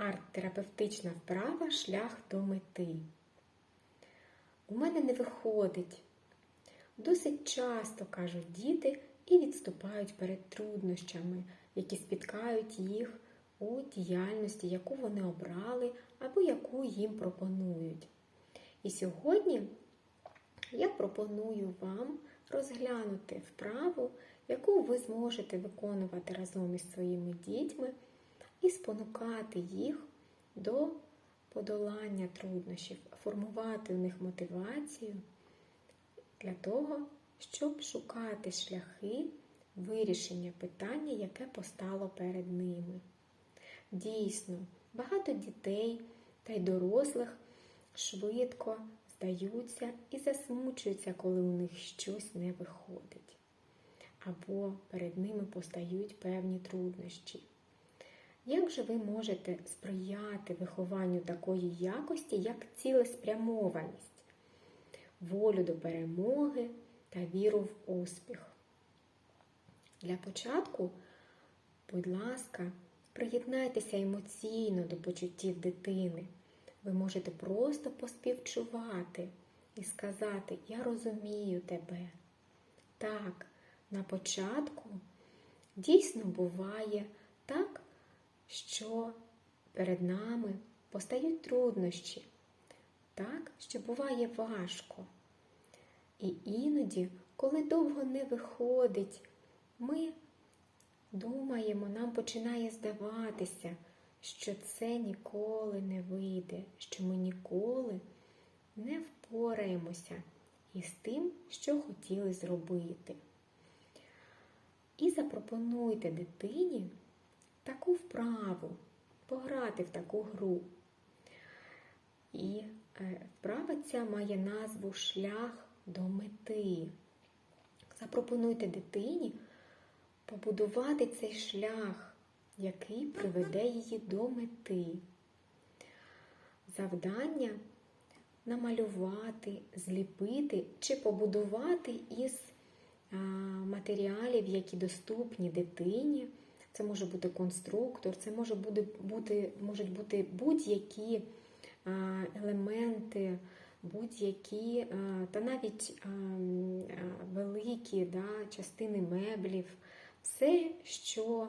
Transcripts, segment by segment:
Арт-терапевтична вправа шлях до мети. У мене не виходить. Досить часто кажуть діти і відступають перед труднощами, які спіткають їх у діяльності, яку вони обрали або яку їм пропонують. І сьогодні я пропоную вам розглянути вправу, яку ви зможете виконувати разом із своїми дітьми і спонукати їх до подолання труднощів, формувати в них мотивацію для того, щоб шукати шляхи вирішення питання, яке постало перед ними. Дійсно, багато дітей та й дорослих швидко здаються і засмучуються, коли у них щось не виходить, або перед ними постають певні труднощі. Як же ви можете сприяти вихованню такої якості, як цілеспрямованість, волю до перемоги та віру в успіх? Для початку, будь ласка, приєднайтеся емоційно до почуттів дитини. Ви можете просто поспівчувати і сказати Я розумію тебе. Так, на початку дійсно буває так, що перед нами постають труднощі, так, що буває важко. І іноді, коли довго не виходить, ми думаємо, нам починає здаватися, що це ніколи не вийде, що ми ніколи не впораємося із тим, що хотіли зробити. І запропонуйте дитині таку вправу, пограти в таку гру. І е, вправа ця має назву Шлях до мети. Запропонуйте дитині побудувати цей шлях, який приведе її до мети. Завдання намалювати, зліпити чи побудувати із матеріалів, які доступні дитині. Це може бути конструктор, це може бути, бути, можуть бути будь-які елементи, будь-які та навіть великі да, частини меблів, все, що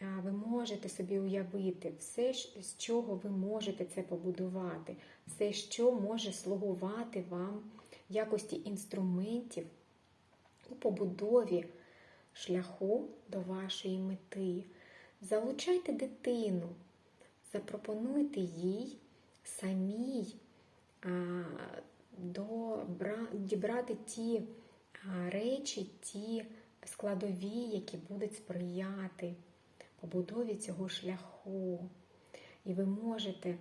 ви можете собі уявити, все, з чого ви можете це побудувати, все, що може слугувати вам якості інструментів у побудові шляху до вашої мети. Залучайте дитину, запропонуйте їй самій дібрати ті речі, ті складові, які будуть сприяти побудові цього шляху. І ви можете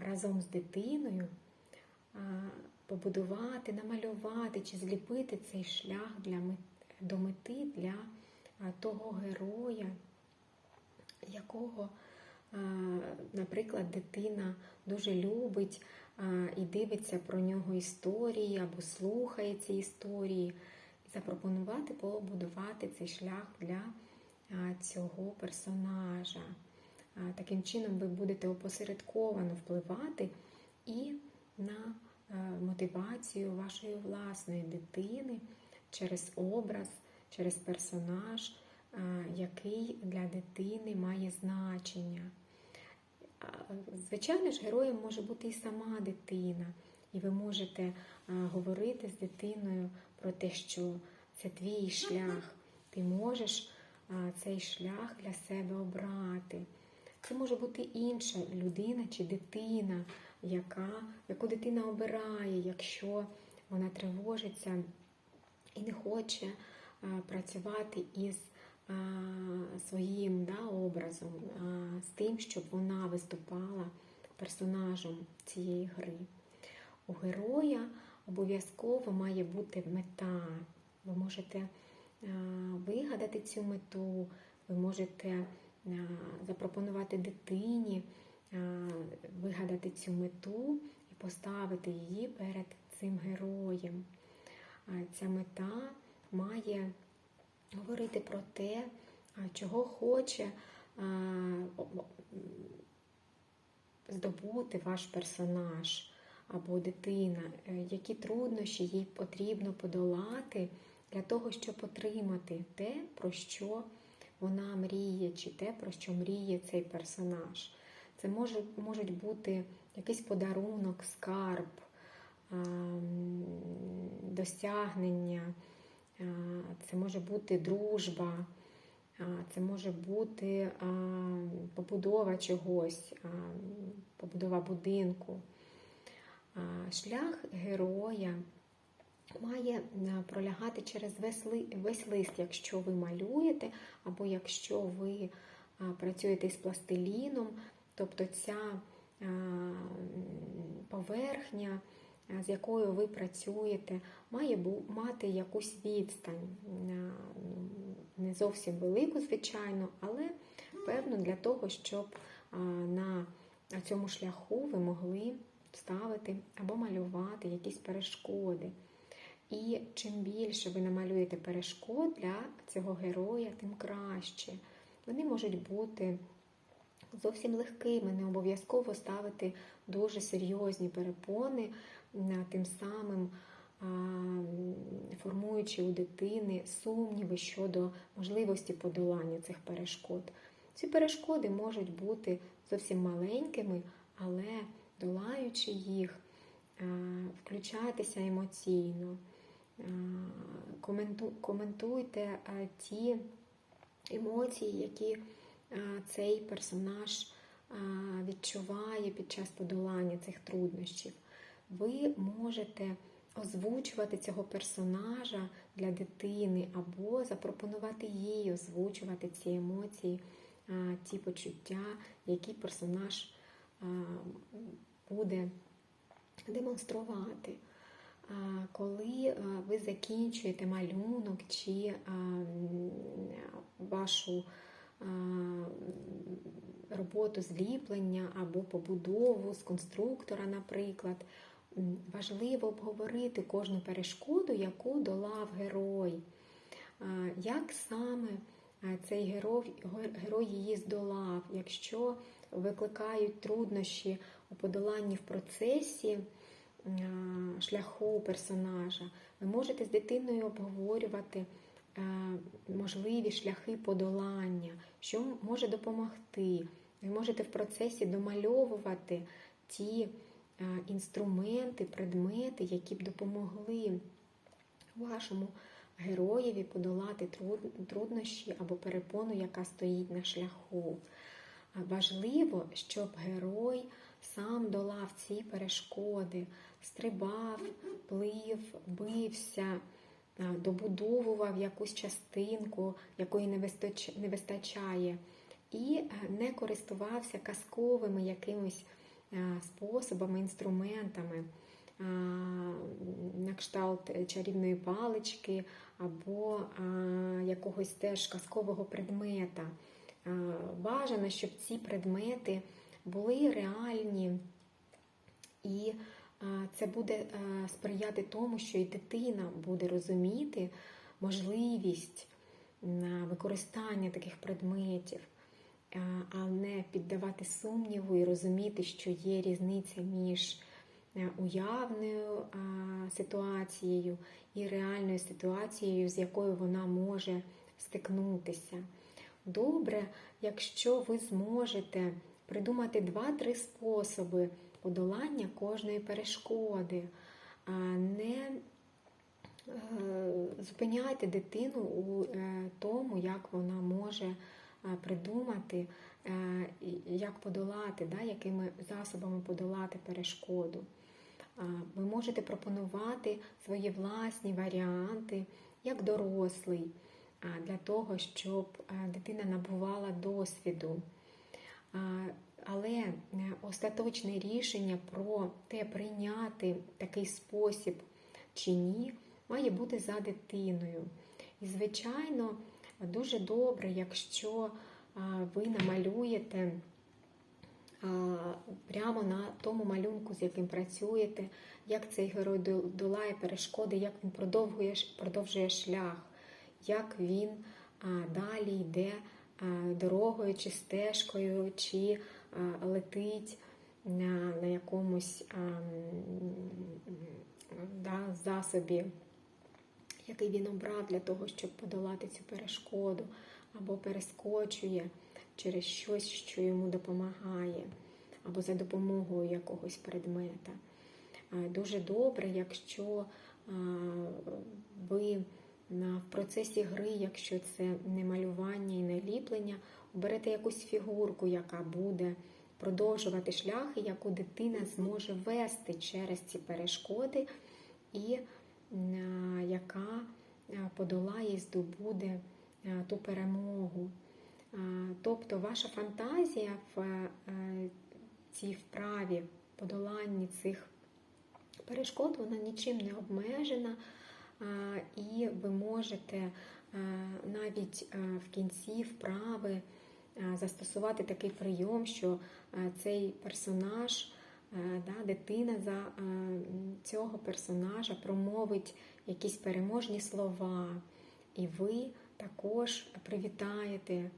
разом з дитиною побудувати, намалювати чи зліпити цей шлях для мети до мети для того героя, якого, наприклад, дитина дуже любить і дивиться про нього історії або слухає ці історії, запропонувати побудувати цей шлях для цього персонажа. Таким чином, ви будете опосередковано впливати і на мотивацію вашої власної дитини через образ, через персонаж, який для дитини має значення. Звичайно ж, героєм може бути і сама дитина, і ви можете говорити з дитиною про те, що це твій шлях, ти можеш цей шлях для себе обрати. Це може бути інша людина чи дитина, яка, яку дитина обирає, якщо вона тривожиться і не хоче працювати із своїм да, образом, з тим, щоб вона виступала персонажем цієї гри. У героя обов'язково має бути мета. Ви можете вигадати цю мету, ви можете запропонувати дитині, вигадати цю мету і поставити її перед цим героєм. Ця мета має говорити про те, чого хоче здобути ваш персонаж або дитина, е, які труднощі їй потрібно подолати для того, щоб отримати те, про що вона мріє, чи те, про що мріє цей персонаж. Це може, можуть бути якийсь подарунок, скарб, досягнення, е, це може бути дружба, е, це може бути е, побудова чогось, побудова будинку. Шлях героя має пролягати через весь лист, якщо ви малюєте, або якщо ви працюєте з пластиліном, тобто ця поверхня, з якою ви працюєте, має мати якусь відстань, не зовсім велику, звичайно, але певно для того, щоб на цьому шляху ви могли ставити або малювати якісь перешкоди. І чим більше ви намалюєте перешкод для цього героя, тим краще. Вони можуть бути зовсім легкими, не обов'язково ставити дуже серйозні перепони, тим самим формуючи у дитини сумніви щодо можливості подолання цих перешкод. Ці перешкоди можуть бути зовсім маленькими, але долаючи їх, а, включатися емоційно. Коментуйте ті емоції, які цей персонаж відчуває під час подолання цих труднощів. Ви можете озвучувати цього персонажа для дитини або запропонувати їй озвучувати ці емоції, ті почуття, які персонаж буде демонструвати. Коли ви закінчуєте малюнок чи вашу роботу зліплення або побудову з конструктора, наприклад, важливо обговорити кожну перешкоду, яку долав герой. Як саме цей герой, герой її здолав, якщо викликають труднощі у подоланні в процесі шляху персонажа, ви можете з дитиною обговорювати можливі шляхи подолання, що може допомогти. Ви можете в процесі домальовувати ті інструменти, предмети, які б допомогли вашому героєві подолати труднощі або перепону, яка стоїть на шляху. Важливо, щоб герой сам долав ці перешкоди, стрибав, плив, бився, добудовував якусь частинку, якої не вистачає, і е, не користувався казковими якимись е, способами, інструментами на кшталт чарівної палички або якогось теж казкового предмета. Бажано, щоб ці предмети були реальні, і це буде сприяти тому, що і дитина буде розуміти можливість використання таких предметів, а, не піддавати сумніву і розуміти, що є різниця між е, уявною ситуацією і реальною ситуацією, з якою вона може стикнутися. Добре, якщо ви зможете придумати два-три способи подолання кожної перешкоди, а не е, зупиняйте дитину у е, тому, як вона може придумати, е, як подолати, да, якими засобами подолати перешкоду. Ви можете пропонувати свої власні варіанти як дорослий, для того, щоб е, дитина набувала досвіду. Але е, остаточне рішення про те, прийняти такий спосіб чи ні, має бути за дитиною. І, звичайно, дуже добре, якщо ви намалюєте прямо на тому малюнку, з яким працюєте, як цей герой долає перешкоди, як він продовжує, продовжує шлях, як він далі йде дорогою чи стежкою, чи летить на, якомусь да, засобі, який він обрав для того, щоб подолати цю перешкоду, або перескочує через щось, що йому допомагає, або за допомогою якогось предмета. Дуже добре, якщо ви в процесі гри, якщо це не малювання і не ліплення, оберете якусь фігурку, яка буде продовжувати шлях, яку дитина зможе вести через ці перешкоди, і яка подолає і здобуде ту перемогу. Тобто ваша фантазія в е, цій вправі подоланні цих перешкод, вона нічим не обмежена, і ви можете е, навіть е, в кінці вправи е, застосувати такий прийом, що е, цей персонаж, е, да, дитина за е, цього персонажа промовить якісь переможні слова, і ви також привітаєте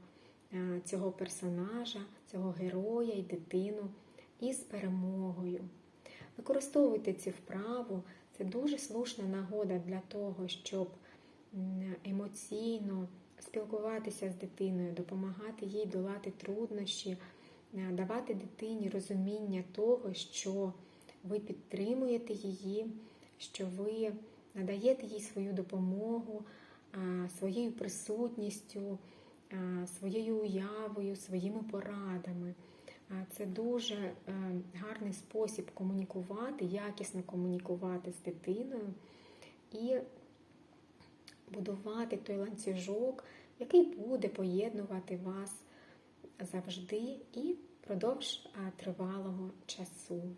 е, цього персонажа, цього героя і дитину із перемогою. Використовуйте цю вправу. Це дуже слушна нагода для того, щоб емоційно спілкуватися з дитиною, допомагати їй долати труднощі, е, давати дитині розуміння того, що ви підтримуєте її, що ви надаєте їй свою допомогу, своєю присутністю, своєю уявою, своїми порадами. Це дуже е, гарний спосіб комунікувати, якісно комунікувати з дитиною і будувати той ланцюжок, який буде поєднувати вас завжди і впродовж тривалого часу.